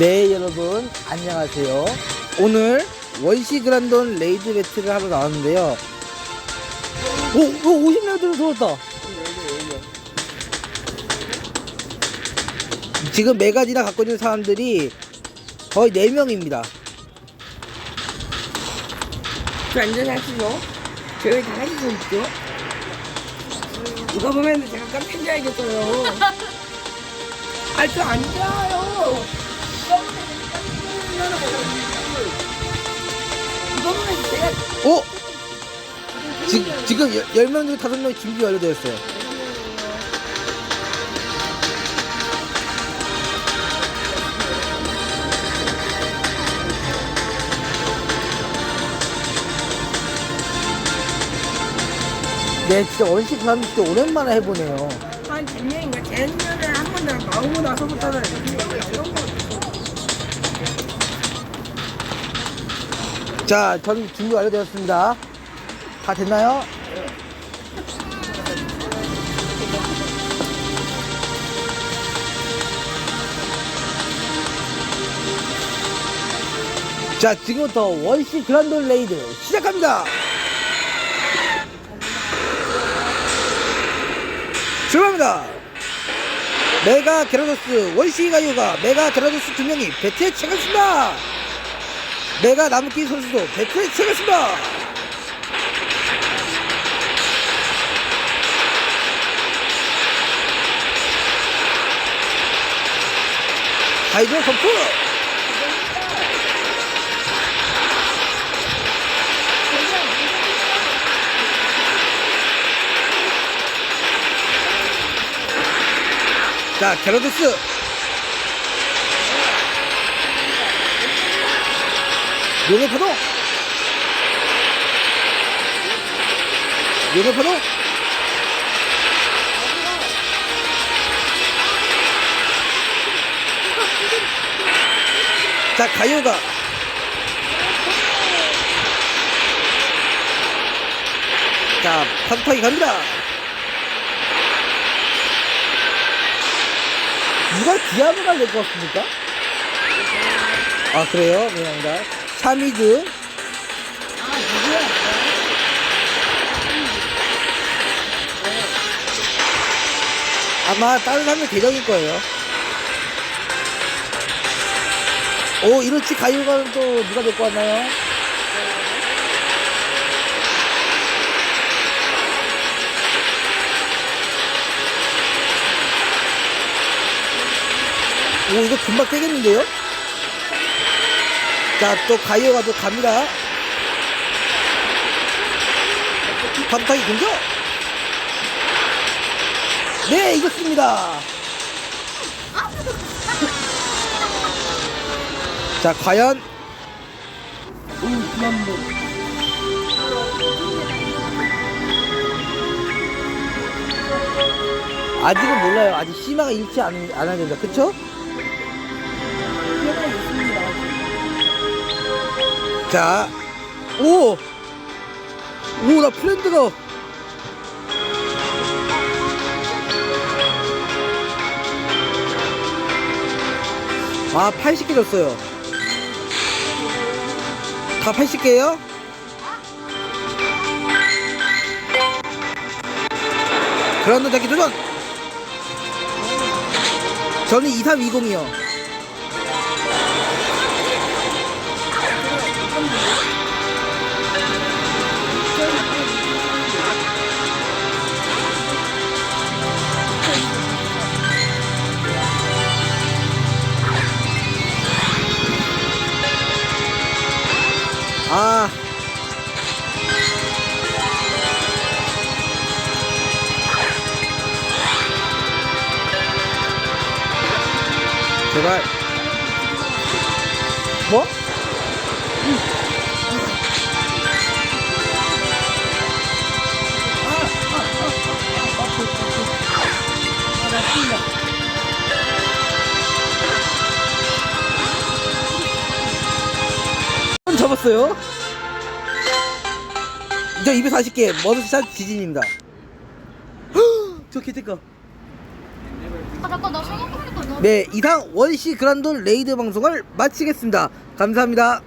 네 여러분 안녕하세요 오늘 원시 그란돈 레이드 배틀을 하러 나왔는데요 오! 오 50레벨 들어왔다 지금 메가지나 갖고 있는 사람들이 거의 4명입니다 저 앉아서 하시죠. 저희 다 하시고 있죠. 누가 보면 제가 깜짝 줄 알겠어요. 아, 저 앉아요. 오! 지, 지금 10명 중에 5명이 준비 완료되었어요 네, 진짜 원시 그란 진짜 오랜만에 해보네요. 한 작년인가 작년에 한번더 나오고 나서부터는 이런 거 자, 전 준비 완료되었습니다. 다 됐나요? 자, 지금부터 원시 그란돈 레이드 시작합니다! 출발합니다! 메가 게라도스 원시 가요가 메가 게라도스 두 명이 배틀에 참가했습니다! 내가 남기 선수도 배틀에 참가했습니다. 하이드 점프! 자, 게라도스! 용의 파도! 용의 파도! 자, 가요가. 자, 파도타기 갑니다. 누가 디아브가 될 것 같습니까? 아, 그래요? 미안합니다. 차미드. 아마 다른 사람의 계정일 거예요. 오, 이렇지 가요가는 또 누가 될것 같나요? 오, 이거 금방 깨겠는데요? 자, 또 가요가 또 갑니다. 파도타기 공격! 네, 이겼습니다. 자, 과연 아직은 몰라요. 아직 심화가 안, 안 해야 된다. 그쵸? 자, 오! 오, 나 프렌드가. 아, 80개 줬어요. 다 80개요? 그런데 자기 도전! 저는 2320이요. 제발. 뭐? 접었어요. 저 240개 머드샷 지진입니다. 저 기특가. 아 잠깐 나 생각해보니까 네, 이상 원시 그란돈 레이드 방송을 마치겠습니다. 감사합니다.